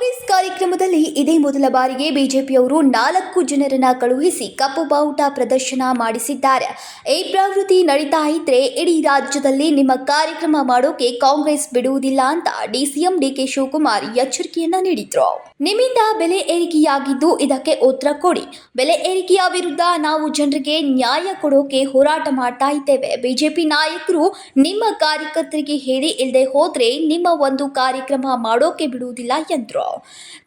ಕಾಂಗ್ರೆಸ್ ಕಾರ್ಯಕ್ರಮದಲ್ಲಿ ಇದೇ ಮೊದಲ ಬಾರಿಗೆ ಬಿಜೆಪಿಯವರು ನಾಲ್ಕು ಜನರನ್ನ ಕಳುಹಿಸಿ ಕಪ್ಪು ಬಾವುಟ ಪ್ರದರ್ಶನ ಮಾಡಿಸಿದ್ದಾರೆ. ಈ ಪ್ರವೃತ್ತಿ ನಡೀತಾ ಇದ್ರೆ ಇಡೀ ರಾಜ್ಯದಲ್ಲಿ ನಿಮ್ಮ ಕಾರ್ಯಕ್ರಮ ಮಾಡೋಕೆ ಕಾಂಗ್ರೆಸ್ ಬಿಡುವುದಿಲ್ಲ ಅಂತ ಡಿಸಿಎಂ ಡಿಕೆ ಶಿವಕುಮಾರ್ ಎಚ್ಚರಿಕೆಯನ್ನ ನೀಡಿದ್ರು. ನಿಮ್ಮಿಂದ ಬೆಲೆ ಏರಿಕೆಯಾಗಿದ್ದು ಇದಕ್ಕೆ ಉತ್ತರ ಕೊಡಿ. ಬೆಲೆ ಏರಿಕೆಯ ವಿರುದ್ಧ ನಾವು ಜನರಿಗೆ ನ್ಯಾಯ ಕೊಡೋಕೆ ಹೋರಾಟ ಮಾಡ್ತಾ ಇದ್ದೇವೆ. ಬಿಜೆಪಿ ನಾಯಕರು ನಿಮ್ಮ ಕಾರ್ಯಕರ್ತರಿಗೆ ಹೇಳಿ ಇಲ್ಲದೆ ಹೋದ್ರೆ ನಿಮ್ಮ ಒಂದು ಕಾರ್ಯಕ್ರಮ ಮಾಡೋಕೆ ಬಿಡುವುದಿಲ್ಲ ಎಂದ್ರು.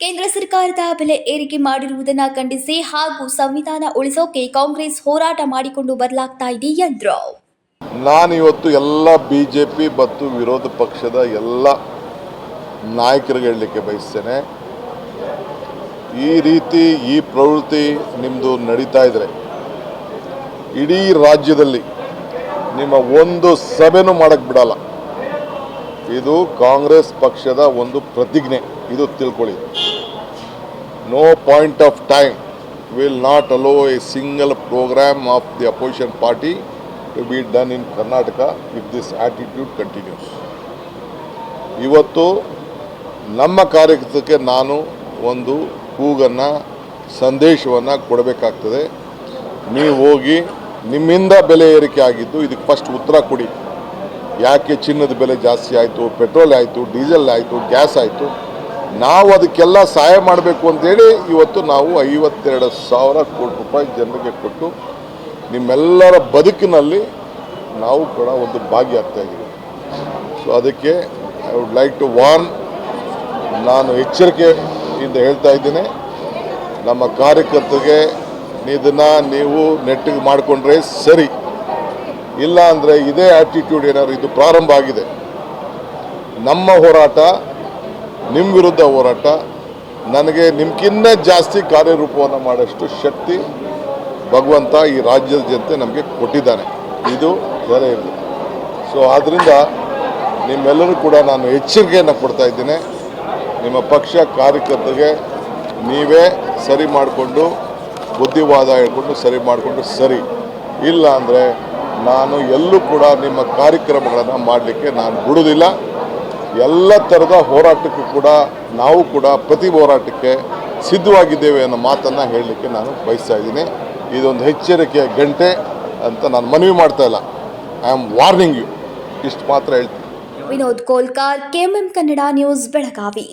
ಕೇಂದ್ರ ಸರ್ಕಾರದ ಬೆಲೆ ಏರಿಕೆ ಮಾಡಿರುವುದನ್ನ ಖಂಡಿಸಿ ಹಾಗೂ ಸಂವಿಧಾನ ಉಳಿಸೋಕೆ ಕಾಂಗ್ರೆಸ್ ಹೋರಾಟ ಮಾಡಿಕೊಂಡು ಬದಲಾಗ್ತಾ ಇದೆ ಎಂದರು. ನಾನು ಇವತ್ತು ಎಲ್ಲ ಬಿ ಜೆ ಮತ್ತು ವಿರೋಧ ಪಕ್ಷದ ಎಲ್ಲ ನಾಯಕರಿಗೆ ಹೇಳಲಿಕ್ಕೆ ಬಯಸ್ತೇನೆ. ಈ ರೀತಿ ಈ ಪ್ರವೃತ್ತಿ ನಿಮ್ಮದು ನಡೀತಾ ಇದ್ರೆ ಇಡೀ ರಾಜ್ಯದಲ್ಲಿ ನಿಮ್ಮ ಒಂದು ಸಭೆನೂ ಮಾಡಕ್ಕೆ ಬಿಡಲ್ಲ. ಇದು ಕಾಂಗ್ರೆಸ್ ಪಕ್ಷದ ಒಂದು ಪ್ರತಿಜ್ಞೆ. ಇದು ತಿಳ್ಕೊಳ್ಳಿ. No point of time will not allow a single programme of the opposition party to be done in Karnataka if this attitude continues ಇವತ್ತು ನಮ್ಮ ಕಾರ್ಯಕರ್ತಕ್ಕೆ ನಾನು ಒಂದು ಕೂಗನ್ನು, ಸಂದೇಶವನ್ನು ಕೊಡಬೇಕಾಗ್ತದೆ. ನೀವು ಹೋಗಿ ನಿಮ್ಮಿಂದ ಬೆಲೆ ಏರಿಕೆ ಆಗಿದ್ದು, ಇದಕ್ಕೆ ಫಸ್ಟ್ ಉತ್ತರ ಕೊಡಿ. ಯಾಕೆ ಚಿನ್ನದ ಬೆಲೆ ಜಾಸ್ತಿ ಆಯಿತು ಪೆಟ್ರೋಲ್ ಆಯಿತು ಡೀಸೆಲ್ ಆಯಿತು ಗ್ಯಾಸ್ ಆಯಿತು? ನಾವು ಅದಕ್ಕೆಲ್ಲ ಸಹಾಯ ಮಾಡಬೇಕು ಅಂತೇಳಿ ಇವತ್ತು ನಾವು ಐವತ್ತೆರಡು ಸಾವಿರ ಕೋಟಿ ರೂಪಾಯಿ ಜನರಿಗೆ ಕೊಟ್ಟು ನಿಮ್ಮೆಲ್ಲರ ಬದುಕಿನಲ್ಲಿ ನಾವು ಕೂಡ ಒಂದು ಭಾಗಿಯಾಗ್ತಾ ಇದ್ದೀವಿ ಸೊ ಅದಕ್ಕೆ I would like to warn ನಾನು ಎಚ್ಚರಿಕೆಯಿಂದ ಹೇಳ್ತಾ ಇದ್ದೀನಿ, ನಮ್ಮ ಕಾರ್ಯಕರ್ತರಿಗೆ ಇದನ್ನು ನೀವು ನೆಟ್ಟಿಗೆ ಮಾಡಿಕೊಂಡ್ರೆ ಸರಿ. ಇಲ್ಲ ಅಂದರೆ ಇದೇ ಆ್ಯಟಿಟ್ಯೂಡ್ ಏನಾದ್ರು ಇದು ಪ್ರಾರಂಭ ಆಗಿದೆ. ನಮ್ಮ ಹೋರಾಟ ನಿಮ್ಮ ವಿರುದ್ಧ ಹೋರಾಟ, ನನಗೆ ನಿಮ್ಗಿನ್ನ ಜಾಸ್ತಿ ಕಾರ್ಯರೂಪವನ್ನು ಮಾಡೋಷ್ಟು ಶಕ್ತಿ ಭಗವಂತ ಈ ರಾಜ್ಯದ ಜನತೆ ನಮಗೆ ಕೊಟ್ಟಿದ್ದಾನೆ. ಇದು ಬೇರೆ ಇರಲಿ ಸೊ ಆದ್ದರಿಂದ ನಿಮ್ಮೆಲ್ಲರೂ ಕೂಡ ನಾನು ಎಚ್ಚರಿಕೆಯನ್ನು ಕೊಡ್ತಾ ಇದ್ದೇನೆ. ನಿಮ್ಮ ಪಕ್ಷ ಕಾರ್ಯಕರ್ತರಿಗೆ ನೀವೇ ಸರಿ ಮಾಡಿಕೊಂಡು, ಬುದ್ಧಿವಾದ ಹೇಳ್ಕೊಂಡು ಸರಿ ಮಾಡಿಕೊಂಡು ಸರಿ. ಇಲ್ಲ ಅಂದರೆ ನಾನು ಎಲ್ಲೂ ಕೂಡ ನಿಮ್ಮ ಕಾರ್ಯಕ್ರಮಗಳನ್ನು ಮಾಡಲಿಕ್ಕೆ ನಾನು ಬಿಡುವುದಿಲ್ಲ. ಎಲ್ಲ ಥರದ ಹೋರಾಟಕ್ಕೂ ಕೂಡ ನಾವು ಕೂಡ ಪ್ರತಿ ಹೋರಾಟಕ್ಕೆ ಸಿದ್ಧವಾಗಿದ್ದೇವೆ ಅನ್ನೋ ಮಾತನ್ನು ಹೇಳಲಿಕ್ಕೆ ನಾನು ಬಯಸ್ತಾ ಇದ್ದೀನಿ. ಇದೊಂದು ಎಚ್ಚರಿಕೆಯ ಗಂಟೆ ಅಂತ ನಾನು ಮನವಿ ಮಾಡ್ತಾ ಇಲ್ಲ. ಐ ಆಮ್ ವಾರ್ನಿಂಗ್ ಯು ಇಷ್ಟು ಮಾತ್ರ ಹೇಳ್ತೀನಿ. Vinod Kolkar, KMM Kannada news, Belagavi.